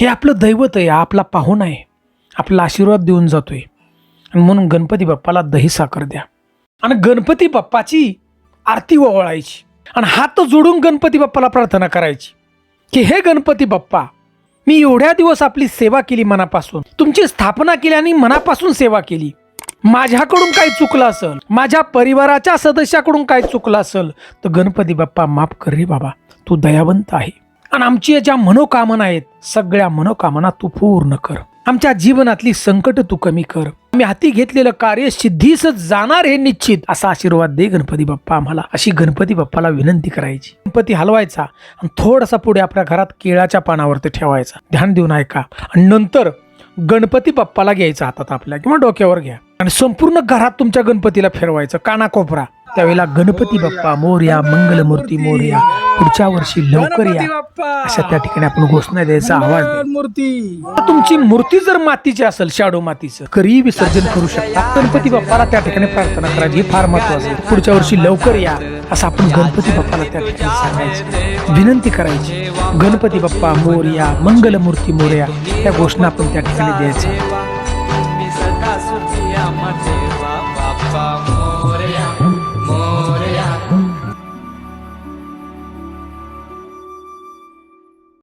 हे आपलं दैवत आहे आपला पाहुणा आहे. आपला आशीर्वाद देऊन जातोय. आणि म्हणून गणपती बाप्पाला दही साखर द्या. आणि गणपती बाप्पाची आरती ओवाळायची. आणि हात जोडून गणपती बाप्पाला प्रार्थना करायची. की हे गणपती बाप्पा मी एवढ्या दिवस आपली सेवा केली मनापासून. तुमची स्थापना केली आणि मनापासून सेवा केली. माझ्याकडून काही चुकलं असेल माझ्या परिवाराच्या सदस्याकडून काही चुकलं असेल तर गणपती बाप्पा माफ कर रे बाबा. तू दयावंत आहे. आणि आमची ज्या मनोकामना आहेत सगळ्या मनोकामना तू पूर्ण कर. आमच्या जीवनातली संकट तू कमी कर. आम्ही हाती घेतलेलं कार्य सिद्धीस जाणार हे निश्चित असा आशीर्वाद दे गणपती बाप्पा आम्हाला. अशी गणपती बाप्पाला विनंती करायची. गणपती हलवायचा आणि थोडासा पुढे आपल्या घरात केळाच्या पानावरती ठेवायचा. ध्यान देऊन ऐका. आणि नंतर गणपती बाप्पाला घ्यायचा हातात आपल्या किंवा डोक्यावर घ्या. आणि संपूर्ण घरात तुमच्या गणपतीला फिरवायचं. कानाकोपरा. त्यावेळेला गणपती बाप्पा मोर्या मंगलमूर्ती मोर्या पुढच्या वर्षी लवकर या. अशा त्या ठिकाणी आपण घोषणा द्यायचा आवाज. मूर्ती तुमची मूर्ती जर मातीची असेल शाडो मातीचं कधी विसर्जन करू शकता. गणपती बाप्पाला त्या ठिकाणी प्रार्थना करायची हे फार महत्वाचं आहे. पुढच्या वर्षी लवकर या असं आपण गणपती बाप्पाला त्या ठिकाणी सांगायचं. विनंती करायची. गणपती बाप्पा मोर्या मंगलमूर्ती मोर्या या घोषणा आपण त्या ठिकाणी द्यायच्या